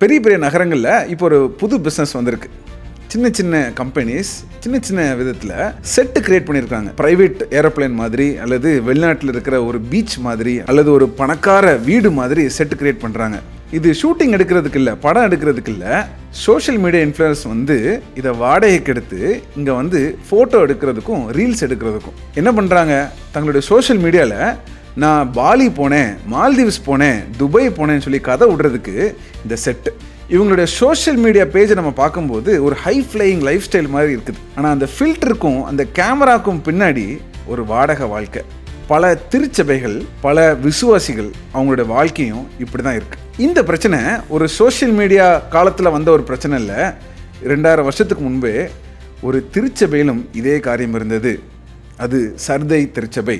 பெரிய பெரிய நகரங்களில் இப்போ ஒரு புது பிஸ்னஸ் வந்திருக்கு. சின்ன சின்ன கம்பெனிஸ் சின்ன சின்ன விதத்தில் செட்டு கிரியேட் பண்ணியிருக்காங்க ப்ரைவேட் ஏரோப்ளேன் மாதிரி அல்லது வெளிநாட்டில் இருக்கிற ஒரு பீச் மாதிரி அல்லது ஒரு பணக்கார வீடு மாதிரி செட்டு கிரியேட் பண்ணுறாங்க இது ஷூட்டிங் எடுக்கிறதுக்கு இல்லை படம் எடுக்கிறதுக்கு இல்லை. சோஷியல் மீடியா இன்ஃப்ளூயன்ஸ் வந்து இதை வாடகைக்கு எடுத்து இங்கே வந்து ஃபோட்டோ எடுக்கிறதுக்கும் ரீல்ஸ் எடுக்கிறதுக்கும். என்ன பண்ணுறாங்க தங்களுடைய சோஷியல் மீடியாவில் நான் பாலி போனேன் மால்தீவ்ஸ் போனேன் துபாய் போனேன்னு சொல்லி கதை விடுறதுக்கு இந்த செட்டு இவங்களுடைய சோஷியல் மீடியா பேஜை நம்ம பார்க்கும்போது ஒரு ஹை ஃப்ளையிங் லைஃப் ஸ்டைல் மாதிரி இருக்குது. ஆனால் அந்த ஃபில்டருக்கும் அந்த கேமராக்கும் பின்னாடி ஒரு வாடகை வாழ்க்கை. பல திருச்சபைகள் பல விசுவாசிகள் அவங்களுடைய வாழ்க்கையும் இப்படி தான் இருக்குது இந்த பிரச்சனை ஒரு சோஷியல் மீடியா காலத்தில் வந்த ஒரு பிரச்சனை இல்லை. ரெண்டாயிரம் வருஷத்துக்கு முன்பே ஒரு திருச்சபையிலும் இதே காரியம் இருந்தது. அது சர்தை திருச்சபை.